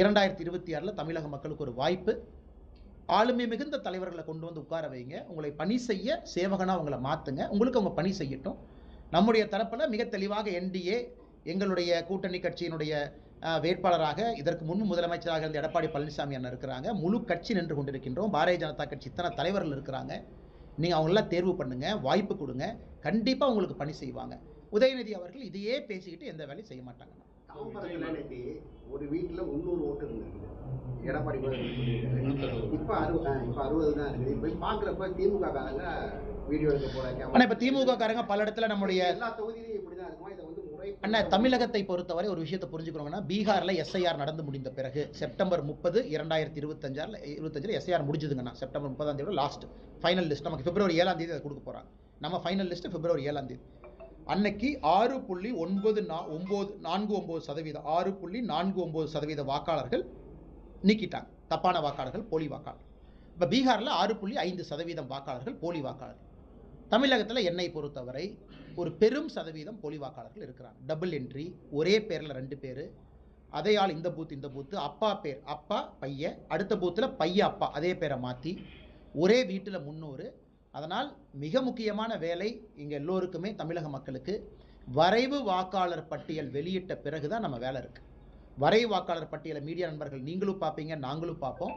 இரண்டாயிரத்தி இருபத்தி ஆறில் தமிழக மக்களுக்கு ஒரு வாய்ப்பு. ஆளுமை மிகுந்த தலைவர்களை கொண்டு வந்து உட்கார வைங்க. உங்களை பணி செய்ய சேவகனாக உங்களை மாற்றுங்க உங்களுக்கு அவங்க பணி செய்யட்டும். நம்முடைய தரப்பில் மிக தெளிவாக என்டிஏ எங்களுடைய கூட்டணி கட்சியினுடைய வேட்பாளராக இதற்கு முன் முதலமைச்சராக இருந்த எடப்பாடி பழனிசாமி அண்ணன் இருக்கிறாங்க. முழு கட்சி நின்று கொண்டிருக்கின்றோம். பாரதிய ஜனதா கட்சி இத்தனை தலைவர்கள் இருக்கிறாங்க. நீங்கள் அவங்களெல்லாம் தேர்வு பண்ணுங்கள் வாய்ப்பு கொடுங்க. கண்டிப்பாக உங்களுக்கு பணி செய்வாங்க. உதயநிதி அவர்கள் இதையே பேசிக்கிட்டு எந்த வேலையும் செய்ய மாட்டாங்க. ஒரு வீட்டுல முந்நூறு ஓட்டு இருந்தது. எடப்பாடி. இப்ப அறுபது இப்ப அறுபது தான் இருக்குது. போய் பாக்குறப்ப திமுக காரங்க வீடியோ எடுக்க போற ஆனால் இப்போ திமுக காரங்க பல இடத்துல நம்முடைய எல்லா தொகுதியிலும் இப்படிதான் இருக்குமா? இதை வந்து அண்ணா தமிழகத்தை பொறுத்தவரை ஒரு விஷயத்தை புரிஞ்சுக்கிறோங்கன்னா பீகார்ல எஸ்ஐஆர் நடந்து முடிந்த பிறகு செப்டம்பர் முப்பது இரண்டாயிரத்தி இருபத்தஞ்சாறில் இருபத்தஞ்சில் எஸ்ஐஆர் முடிஞ்சுதுங்கண்ணா செப்டம்பர் முப்பதாம் தேதி லாஸ்ட் ஃபைனல் லிஸ்ட் நமக்கு பிப்ரவரி ஏழாம் தேதி அதை கொடுக்க போறாங்க. நம்ம ஃபைனல் லிஸ்ட் பிப்ரவரி ஏழாம் தேதி. அன்னைக்கு ஆறு புள்ளி ஒன்பது நா ஒம்பது நான்கு ஒம்பது சதவீதம் ஆறு புள்ளி நான்கு ஒம்பது சதவீத வாக்காளர்கள் நீக்கிட்டாங்க. தப்பான வாக்காளர்கள் போலி வாக்காளர் இப்போ பீகாரில் ஆறு புள்ளி ஐந்து சதவீதம் வாக்காளர்கள் போலி வாக்காளர் தமிழகத்தில் என்னை பொறுத்தவரை ஒரு பெரும் சதவீதம் போலி வாக்காளர்கள் இருக்கிறாங்க. டபுள் என்ட்ரி ஒரே பேரில் ரெண்டு பேர். அதே ஆள் இந்த பூத் இந்த பூத்து அப்பா பேர் அப்பா பையன் அடுத்த பூத்தில் பைய அப்பா அதே பேரை மாற்றி ஒரே வீட்டில் முன்னூறு அதனால் மிக முக்கியமான வேலை இங்கே எல்லோருக்குமே தமிழக மக்களுக்கு வரைவு வாக்காளர் பட்டியல் வெளியிட்ட பிறகு தான் நம்ம வேலை இருக்குது வரைவு வாக்காளர் பட்டியலை மீடியா நண்பர்கள் நீங்களும் பார்ப்பீங்க நாங்களும் பார்ப்போம்.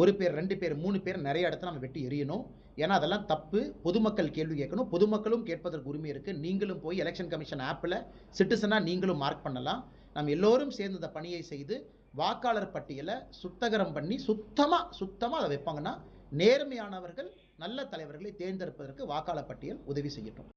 ஒரு பேர் ரெண்டு பேர் மூணு பேர் நிறைய இடத்துல நம்ம வெட்டி எரியணும் ஏன்னா அதெல்லாம் தப்பு. பொதுமக்கள் கேள்வி கேட்கணும். பொதுமக்களும் கேட்பதற்கு உரிமை இருக்குது நீங்களும் போய் எலெக்ஷன் கமிஷன் ஆப்பில் சிட்டிசனாக நீங்களும் மார்க் பண்ணலாம். நம்ம எல்லோரும் சேர்ந்து இந்த பணியை செய்து வாக்காளர் பட்டியலை சுத்தகரம் பண்ணி சுத்தமாக சுத்தமாக அதை வைப்பாங்கன்னா நேர்மையானவர்கள் நல்ல தலைவர்களை தேர்ந்தெடுப்பதற்கு வாக்காளர் பட்டியல் உதவி செய்யட்டும்.